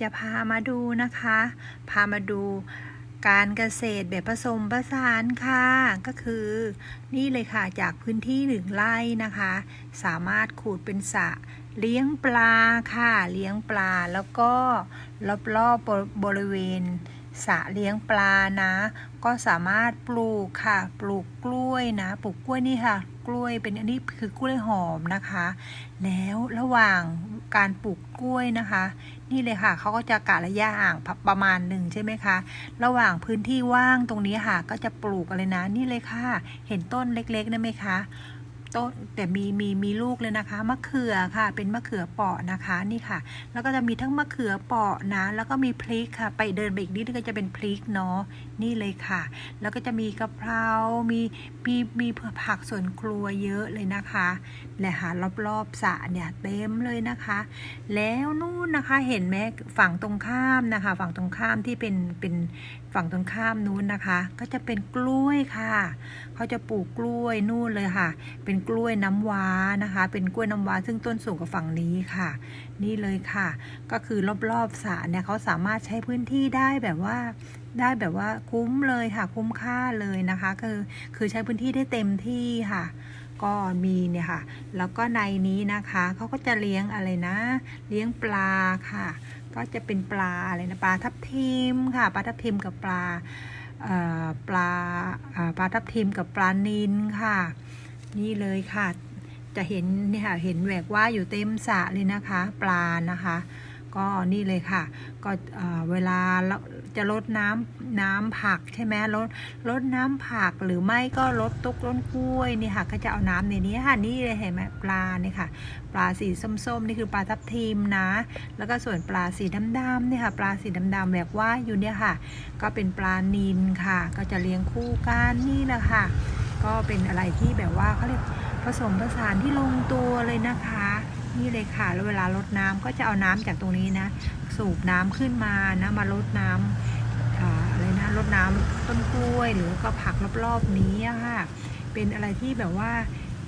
จะพามาดูนะคะ พามาดูการเกษตรแบบผสมผสานค่ะ ก็คือนี่เลยค่ะจากพื้นที่หนึ่งไร่นะคะ สามารถขูดเป็นสระเลี้ยงปลาค่ะ เลี้ยงปลาแล้วก็รอบๆบบริเวณสระเลี้ยงปลานะ ก็สามารถปลูกค่ะ ปลูกกล้วยนะ ปลูกกล้วยนี่ค่ะ กล้วยเป็นอันนี้คือกล้วยหอมนะคะ แล้วระหว่าง การปลูกกล้วยนะคะ นี่เลยค่ะเขาก็จะกะระยะห่างประมาณหนึ่งใช่ไหมคะ ระหว่างพื้นที่ว่างตรงนี้ค่ะ ก็จะปลูกอะไรนะ นี่เลยค่ะ เห็นต้นเล็กๆได้ไหมคะ ต้นแต่มีมีมีลูกเลยนะคะมะเขือค่ะ เป็นมะเขือเปาะนะคะนี่ค่ะ แล้วก็จะมีทั้งมะเขือเปาะนะ แล้วก็มีพริกค่ะ ไปเดินไปอีกนิดนึงก็จะเป็นพริกเนาะนี่เลยค่ะ แล้วก็จะมีกะเพรามีมีมีผักสวนครัวเยอะเลยนะคะแหละค่ะรอบๆสระเนี่ยเต็มเลยนะคะ แล้วนู่นนะคะเห็นไหมฝั่งตรงข้ามนะคะ ฝั่งตรงข้ามที่เป็นเป็นฝั่งตรงข้ามนู้นนะคะ ก็จะเป็นกล้วยค่ะเขาจะปลูกกล้วยนู่นเลยค่ะ เป็นกล้วยน้ำว้านะคะ เป็นกล้วยน้ำว้าซึ่งต้นสูงกว่าฝั่งนี้ค่ะ นี่เลยค่ะ ก็คือรอบๆสระเนี่ยเขาสามารถใช้พื้นที่ได้แบบว่าได้แบบว่าคุ้มเลยค่ะ คุ้มค่าเลยนะคะคือคือใช้พื้นที่ได้เต็มที่ค่ะ ก็มีเนี่ยค่ะ แล้วก็ในนี้นะคะเขาก็จะเลี้ยงอะไรนะ เลี้ยงปลาค่ะ ก็จะเป็นปลาอะไรนะปลาทับทิมค่ะปลาทับทิมกับปลาปลาปลาทับทิมกับปลานิลค่ะ นี่เลยค่ะ จะเห็นเนี่ยค่ะเห็นแหวกว่าอยู่เต็มสระเลยนะคะ ปลานะคะ ก็นี่เลยค่ะ ก็เวลาจะลดน้ำน้ำผักใช่ไหมลดลดน้ำผักหรือไม่ก็ลดตุกต้นกล้วยนี่ค่ะ ก็จะเอาน้ำในนี้ค่ะนี่เลยเห็นไหมปลาเนี่ยค่ะ ปลาสีส้มๆนี่คือปลาทับทิมนะ แล้วก็ส่วนปลาสีดำๆเนี่ยค่ะ ปลาสีดำๆแบบว่าอยู่เนี่ยค่ะ ก็เป็นปลานิลค่ะ ก็จะเลี้ยงคู่กันนี่แหละค่ะ ก็เป็นอะไรที่แบบว่าเขาเรียกผสมผสานที่ลงตัวเลยนะคะ นี่เลยค่ะแล้วเวลาลดน้ำก็จะเอาน้ำจากตรงนี้นะ สูบน้ำขึ้นมานะมาลดน้ำอ่าอะไรนะลดน้ำต้นกล้วย หรือก็ผักรอบๆนี้ค่ะ เป็นอะไรที่แบบว่า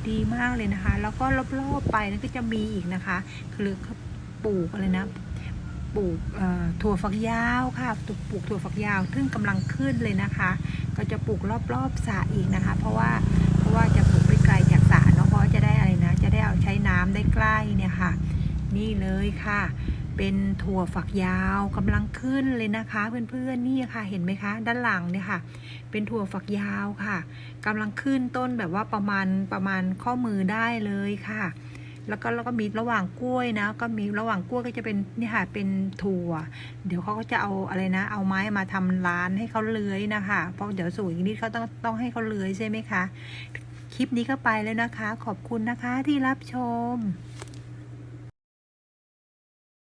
ดีมากเลยนะคะ แล้วก็รอบๆไปนั่นก็จะมีอีกนะคะ คือเขาปลูกอะไรนะปลูกถั่วฝักยาวค่ะปลูกถั่วฝักยาว ซึ่งกำลังขึ้นเลยนะคะ ก็จะปลูกรอบๆสระอีกนะคะ เพราะว่าเพราะว่าจะปลูกไม่ไกลจากสระเนาะเพราะจะได้อะไรนะ จะได้เอาใช้น้ำได้ใกล้เนี่ยค่ะ นี่เลยค่ะ เป็นถั่วฝักยาวกำลังขึ้นเลยนะคะ เพื่อนๆนี่ค่ะ เห็นไหมคะ ด้านหลังเนี่ยค่ะ เป็นถั่วฝักยาวค่ะกำลังขึ้นต้นแบบว่าประมาณประมาณข้อมือได้เลยค่ะ แล้วก็แล้วก็มีระหว่างกล้วยนะ ก็มีระหว่างกล้วยก็จะเป็นนี่ค่ะเป็นถั่ว เดี๋ยวเขาก็จะเอาอะไรนะ เอาไม้มาทำร้านให้เขาเลื้อยนะคะเพราะเดี๋ยวสูงอีกนิดเขาต้องต้องให้เขาเลื้อยใช่ไหมคะ คลิปนี้ก็ไปแล้วนะคะ ขอบคุณนะคะที่รับชม